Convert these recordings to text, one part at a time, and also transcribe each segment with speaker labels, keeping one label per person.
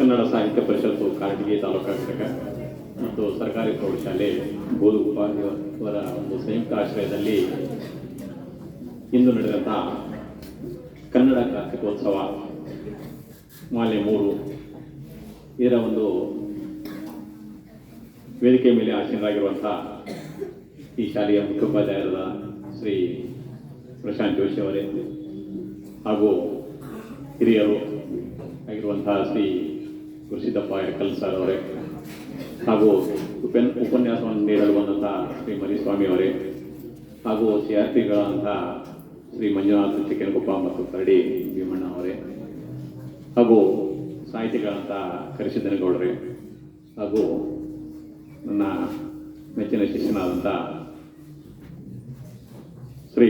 Speaker 1: ಕನ್ನಡ ಸಾಹಿತ್ಯ ಪರಿಷತ್ತು ಕಾರಟಗಿ ತಾಲೂಕಾ ಘಟಕ ಮತ್ತು ಸರ್ಕಾರಿ ಪ್ರೌಢಶಾಲೆ ಗೋಲು ಉಪಾಧ್ಯವರ ಒಂದು ಸಂಯುಕ್ತ ಆಶ್ರಯದಲ್ಲಿ ಇಂದು ನಡೆದಂತಹ ಕನ್ನಡ ಕಾರ್ತಿಕೋತ್ಸವ ಮಾಲೆ ಮೂರು. ಇದರ ಒಂದು ವೇದಿಕೆ ಮೇಲೆ ಆಸೀನರಾಗಿರುವಂಥ ಈ ಶಾಲೆಯ ಮುಖ್ಯೋಪಾಧ್ಯಾಯರಾದ ಶ್ರೀ ಪ್ರಶಾಂತ್ ಜೋಶಿ ಅವರೇ ಹಾಗೂ ಹಿರಿಯರು ಆಗಿರುವಂತಹ ಶ್ರೀ ಗುರುಸಿದ್ದಪ್ಪ ಎಡ್ಕಲ್ ಸರ್ ಅವರೇ, ಹಾಗೂ ಉಪನ್, ಉಪನ್ಯಾಸವನ್ನು ನೀಡಲು ಬಂದಂಥ ಶ್ರೀ ಮರಿಸ್ವಾಮಿ ಅವರೇ, ಹಾಗೂ ಸಿ ಆರ್ ಶ್ರೀ ಮಂಜುನಾಥ್ ಚಿಕ್ಕನಗೊಪ್ಪ ಮತ್ತು ಕರಡಿ ಭೀಮಣ್ಣ ಅವರೇ, ಹಾಗೂ ಸಾಹಿತಿಗಳಂತ ಕರಿಸಿದ್ದನಗೌಡರೇ, ಹಾಗೂ ನನ್ನ ಮೆಚ್ಚಿನ ಶಿಷ್ಯನಾದಂಥ ಶ್ರೀ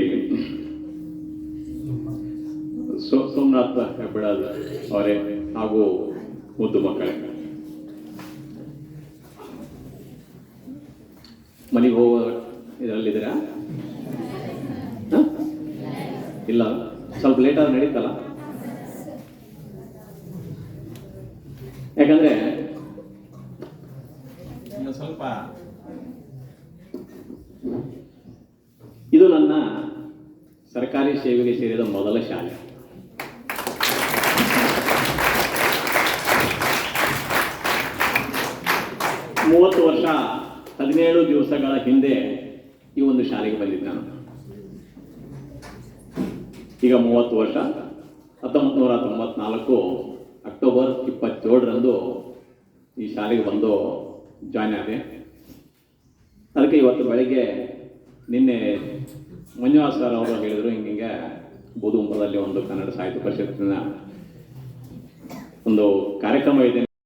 Speaker 1: ಸೋಮನಾಥ್ ಹೆಬ್ಬಳಾದ ಅವರೇ, ಹಾಗೂ ಮುದ್ದು ಮಕ್ಕಳೇ. ಮನೆಗೆ ಹೋಗೋ ಇದರಲ್ಲಿದ್ದೀರಾ? ಇಲ್ಲ. ಸ್ವಲ್ಪ ಲೇಟ್ ಆದ್ರೆ ನಡೀತಲ್ಲ? ಯಾಕಂದ್ರೆ ಸ್ವಲ್ಪ ಇದು ನನ್ನ ಸರ್ಕಾರಿ ಸೇವೆಗೆ ಸೇರಿದ ಮೊದಲ ಶಾಲೆ. ಮೂವತ್ತು ವರ್ಷ, ಹದಿನೇಳು ದಿವಸಗಳ ಹಿಂದೆ ಈ ಒಂದು ಶಾಲೆಗೆ ಬಂದಿದ್ದೆ ನಾನು. ಈಗ ಮೂವತ್ತು ವರ್ಷ ಹತ್ತೊಂಬತ್ತು ನೂರ ತೊಂಬತ್ನಾಲ್ಕು ಅಕ್ಟೋಬರ್ ಇಪ್ಪತ್ತೇಳರಂದು ಈ ಶಾಲೆಗೆ ಬಂದು ಜಾಯ್ನ್ ಆದೆ. ಅದಕ್ಕೆ ಇವತ್ತು ಬೆಳಗ್ಗೆ ನಿನ್ನೆ ಮಂಜುನಾಥ್ ಸರ್ ಅವರು ಹೇಳಿದರು, ಹಿಂಗೆ ಬೂದುಂಬದಲ್ಲಿ ಒಂದು ಕನ್ನಡ ಸಾಹಿತ್ಯ ಪರಿಷತ್ತಿನ ಒಂದು ಕಾರ್ಯಕ್ರಮ ಇದೆ.